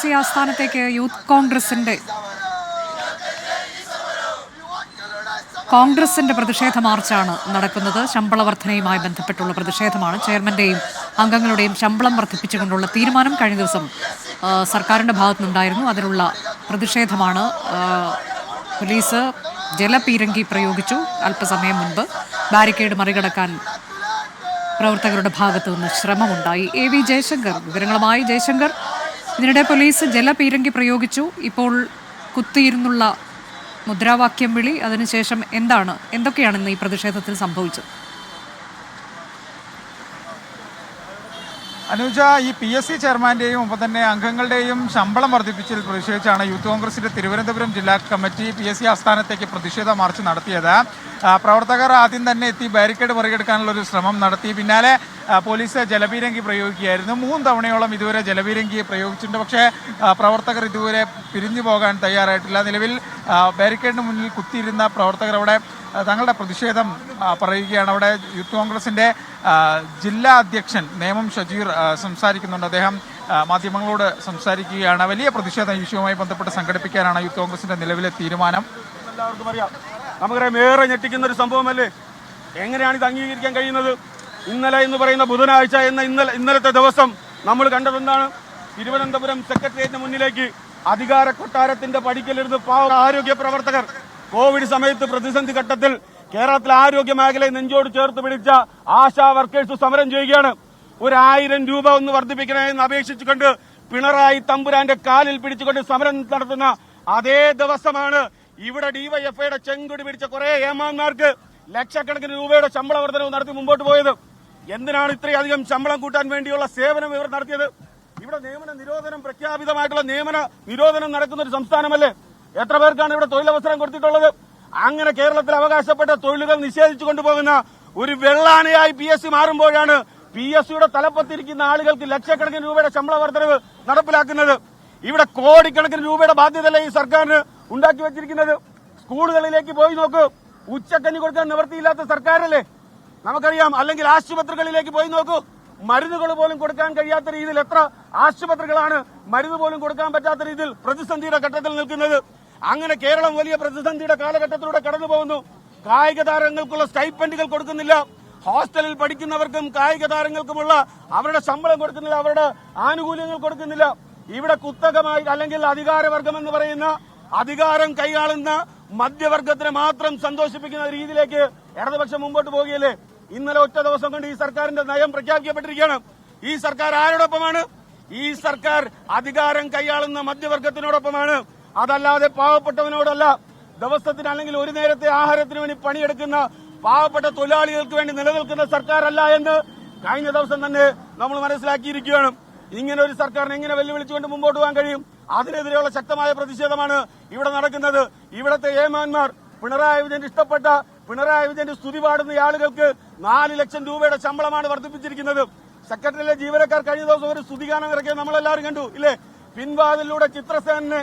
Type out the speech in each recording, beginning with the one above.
C ആസ്ഥാനത്തേക്ക് youth കോൺഗ്രസിന്റെ കോൺഗ്രസിന്റെ പ്രതിഷേധ മാർച്ചാണ് നടക്കുന്നത്. ശമ്പള വർധനയുമായി ബന്ധപ്പെട്ടുള്ള പ്രതിഷേധമാണ്. ചെയർമാന്റെയും അംഗങ്ങളുടെയും ശമ്പളം വർദ്ധിപ്പിച്ചുകൊണ്ടുള്ള തീരുമാനം കഴിഞ്ഞ ദിവസം സർക്കാരിന്റെ ഭാഗത്തുനിന്നുണ്ടായിരുന്നു. അതിനുള്ള പ്രതിഷേധമാണ് പോലീസ് ജലപീരങ്കി പ്രയോഗിച്ചു അല്പസമയം മുൻപ്. ബാരിക്കേഡ് മറികടക്കാൻ പ്രവർത്തകരുടെ ഭാഗത്തു നിന്ന് ശ്രമമുണ്ടായി. എ വി ജയശങ്കർ വിവരങ്ങളുമായി ജയശങ്കർ. ഇതിനിടെ പോലീസ് ജലപീരങ്കി പ്രയോഗിച്ചു. ഇപ്പോൾ കുത്തിയിരുന്നുള്ള മുദ്രാവാക്യം വിളി. അതിനുശേഷം എന്താണ്? എന്തൊക്കെയാണ് ഇന്ന് ഈ പ്രതിഷേധത്തിൽ സംഭവിച്ചത്? അനുജ ഈ പി എസ് സി ചെയർമാന്റെയും ഒപ്പം തന്നെ അംഗങ്ങളുടെയും ശമ്പളം വർദ്ധിപ്പിച്ചതിൽ പ്രതിഷേധിച്ചാണ് യൂത്ത് കോൺഗ്രസിന്റെ തിരുവനന്തപുരം ജില്ലാ കമ്മിറ്റി പി എസ് സി ആസ്ഥാനത്തേക്ക് പ്രതിഷേധ മാർച്ച് നടത്തിയത്. പ്രവർത്തകർ ആദ്യം തന്നെ എത്തി ബാരിക്കേഡ് മറികടക്കാനുള്ള ഒരു ശ്രമം നടത്തി. പിന്നാലെ പോലീസ് ജലപീരങ്കി പ്രയോഗിക്കുകയായിരുന്നു. മൂന്ന് തവണയോളം ഇതുവരെ ജലപീരങ്കി പ്രയോഗിച്ചിട്ടുണ്ട്. പക്ഷേ പ്രവർത്തകർ ഇതുവരെ പിരിഞ്ഞു പോകാൻ തയ്യാറായിട്ടില്ല. നിലവിൽ ബാരിക്കേഡിന് മുന്നിൽ കുത്തിയിരുന്ന പ്രവർത്തകർ അവിടെ തങ്ങളുടെ പ്രതിഷേധം പറയുകയാണ്. അവിടെ യൂത്ത് കോൺഗ്രസിന്റെ ജില്ലാ അധ്യക്ഷൻ നേമം ഷജീർ സംസാരിക്കുന്നുണ്ട്. അദ്ദേഹം മാധ്യമങ്ങളോട് സംസാരിക്കുകയാണ്. വലിയ പ്രതിഷേധ വിഷയവുമായി ബന്ധപ്പെട്ട് സംഘടിപ്പിക്കാനാണ് യൂത്ത് കോൺഗ്രസിന്റെ നിലവിലെ തീരുമാനം. എല്ലാവർക്കും അറിയാം. നമുക്കറിയാം ഏറെ ഞെട്ടിക്കുന്ന ഒരു സംഭവമല്ലേ? എങ്ങനെയാണ് ഇത് അംഗീകരിക്കാൻ കഴിയുന്നത്? ഇന്നലെ എന്ന് പറയുന്ന ബുധനാഴ്ച എന്ന ഇന്നലെ ഇന്നലത്തെ ദിവസം നമ്മൾ കണ്ടതെന്താണ്? തിരുവനന്തപുരം സെക്രട്ടേറിയറ്റിന് മുന്നിലേക്ക് അധികാര കൊട്ടാരത്തിന്റെ പടിക്കലിരുന്ന് ആരോഗ്യ പ്രവർത്തകർ കോവിഡ് സമയത്ത് പ്രതിസന്ധി ഘട്ടത്തിൽ കേരളത്തിലെ ആരോഗ്യ മേഖലയെ നെഞ്ചോട് ചേർത്ത് പിടിച്ച ആശാ വർക്കേഴ്സ് സമരം ചെയ്യുകയാണ്. ഒരു രൂപ ഒന്ന് വർദ്ധിപ്പിക്കണമെന്ന് അപേക്ഷിച്ചുകൊണ്ട് പിണറായി തമ്പുരാന്റെ കാലിൽ പിടിച്ചുകൊണ്ട് സമരം നടത്തുന്ന അതേ ദിവസമാണ് ഇവിടെ ഡിവൈഎഫ്ഐയുടെ ചെങ്കുടി പിടിച്ച കുറെ ഏമാന്മാർക്ക് ലക്ഷക്കണക്കിന് രൂപയുടെ ശമ്പള വർധനവ് നടത്തി മുമ്പോട്ട് പോയത്. എന്തിനാണ് ഇത്രയധികം ശമ്പളം കൂട്ടാൻ വേണ്ടിയുള്ള സേവനം ഇവർ നടത്തിയത്? ഇവിടെ നിയമന നിരോധനം പ്രഖ്യാപിതമായിട്ടുള്ള നിയമന നിരോധനം നടക്കുന്ന ഒരു സംസ്ഥാനമല്ലേ? എത്ര പേർക്കാണ് ഇവിടെ തൊഴിലവസരം കൊടുത്തിട്ടുള്ളത്? അങ്ങനെ കേരളത്തിൽ അവകാശപ്പെട്ട തൊഴിലുകൾ നിഷേധിച്ചു കൊണ്ടുപോകുന്ന ഒരു വെള്ളാനയായി പി എസ് സി മാറുമ്പോഴാണ് പി എസ് സിയുടെ തലപ്പത്തിരിക്കുന്ന ആളുകൾക്ക് ലക്ഷക്കണക്കിന് രൂപയുടെ ശമ്പള വർധനവ് നടപ്പിലാക്കുന്നത്. ഇവിടെ കോടിക്കണക്കിന് രൂപയുടെ ബാധ്യതയല്ല ഈ സർക്കാരിന് ഉണ്ടാക്കി വെച്ചിരിക്കുന്നത്? സ്കൂളുകളിലേക്ക് പോയി നോക്കൂ. ഉച്ചക്കഞ്ഞി കൊടുക്കാൻ നിവൃത്തിയില്ലാത്ത സർക്കാരല്ലേ? നമുക്കറിയാം അല്ലെങ്കിൽ ആശുപത്രികളിലേക്ക് പോയി നോക്കൂ. മരുന്നുകൾ പോലും കൊടുക്കാൻ കഴിയാത്ത രീതിയിൽ എത്ര ആശുപത്രികളാണ് മരുന്ന് പോലും കൊടുക്കാൻ പറ്റാത്ത രീതിയിൽ പ്രതിസന്ധിയുടെ ഘട്ടത്തിൽ നിൽക്കുന്നത്. അങ്ങനെ കേരളം വലിയ പ്രതിസന്ധിയുടെ കാലഘട്ടത്തിലൂടെ കടന്നു പോകുന്നു. കായിക താരങ്ങൾക്കുള്ള സ്റ്റൈപ്പൻഡുകൾ കൊടുക്കുന്നില്ല. ഹോസ്റ്റലിൽ പഠിക്കുന്നവർക്കും കായിക താരങ്ങൾക്കുമുള്ള അവരുടെ ശമ്പളം കൊടുക്കുന്നില്ല അവരുടെ ആനുകൂല്യങ്ങൾ കൊടുക്കുന്നില്ല. ഇവിടെ കുത്തകമായി അല്ലെങ്കിൽ അധികാരവർഗം എന്ന് പറയുന്ന അധികാരം കൈയാളുന്ന മധ്യവർഗത്തിനെ മാത്രം സന്തോഷിപ്പിക്കുന്ന രീതിയിലേക്ക് ഇടതുപക്ഷം മുമ്പോട്ട് പോവുകയല്ലേ ഇന്നലെ ഒറ്റ ദിവസം കൊണ്ട് ഈ സർക്കാരിന്റെ നയം പ്രഖ്യാപിക്കപ്പെട്ടിരിക്കുകയാണ്. ഈ സർക്കാർ ആരോടൊപ്പമാണ്? ഈ സർക്കാർ അധികാരം കൈയാളുന്ന മധ്യവർഗത്തിനോടൊപ്പമാണ്. അതല്ലാതെ പാവപ്പെട്ടവനോടല്ല. ദിവസത്തിന് അല്ലെങ്കിൽ ഒരു നേരത്തെ ആഹാരത്തിന് വേണ്ടി പണിയെടുക്കുന്ന പാവപ്പെട്ട തൊഴിലാളികൾക്ക് വേണ്ടി നിലനിൽക്കുന്ന സർക്കാരല്ല എന്ന് കഴിഞ്ഞ ദിവസം തന്നെ നമ്മൾ മനസ്സിലാക്കിയിരിക്കുകയാണ്. ഇങ്ങനെ ഒരു സർക്കാരിനെ എങ്ങനെ വെല്ലുവിളിച്ചുകൊണ്ട് മുമ്പോട്ട് പോകാൻ കഴിയും? അതിനെതിരെയുള്ള ശക്തമായ പ്രതിഷേധമാണ് ഇവിടെ നടക്കുന്നത്. ഇവിടത്തെ ഏമാന്മാർ പിണറായി വിജയൻ ഇഷ്ടപ്പെട്ട പിണറായി വിജയന്റെ സ്തുതി പാടുന്ന ആളുകൾക്ക് നാല് ലക്ഷം രൂപയുടെ ശമ്പളമാണ് വർദ്ധിപ്പിച്ചിരിക്കുന്നത്. സെക്രട്ടറിയിലെ ജീവനക്കാർ കഴിഞ്ഞ ദിവസം ഒരു സ്തുതിഗാനം ഇറക്കിയത് നമ്മളെല്ലാവരും കണ്ടു ഇല്ലേ? പിൻവാതിലൂടെ ചിത്രസേനെ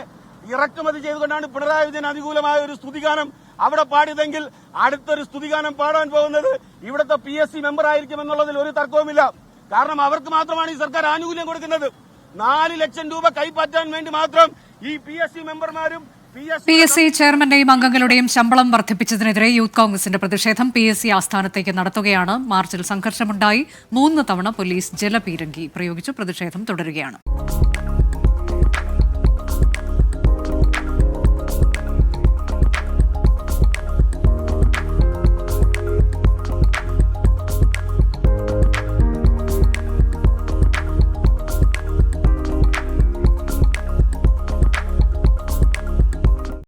ഇറക്കുമതി ചെയ്തുകൊണ്ടാണ് പിണറായി വിജയൻ അനുകൂലമായ ഒരു സ്തുതിഗാനം അവിടെ പാടിയതെങ്കിൽ അടുത്തൊരു സ്തുതിഗാനം പാടാൻ പോകുന്നത് ഇവിടുത്തെ പി എസ് സി മെമ്പർ ആയിരിക്കും എന്നുള്ളതിൽ ഒരു തർക്കവുമില്ല. കാരണം അവർക്ക് മാത്രമാണ് ഈ സർക്കാർ ആനുകൂല്യം കൊടുക്കുന്നത്. നാല് ലക്ഷം രൂപ കൈപ്പറ്റാൻ വേണ്ടി മാത്രം ഈ പി എസ് സി മെമ്പർമാരും പി എസ് സി ചെയർമാന്റെയും അംഗങ്ങളുടെയും ശമ്പളം വർദ്ധിപ്പിച്ചതിനെതിരെ യൂത്ത് കോൺഗ്രസിന്റെ പ്രതിഷേധം പി എസ് സി ആസ്ഥാനത്തേക്ക് നടത്തുകയാണ്. മാർച്ചിൽ സംഘർഷമുണ്ടായി. മൂന്ന് തവണ പോലീസ് ജലപീരങ്കി പ്രയോഗിച്ചു. പ്രതിഷേധം തുടരുകയാണ്.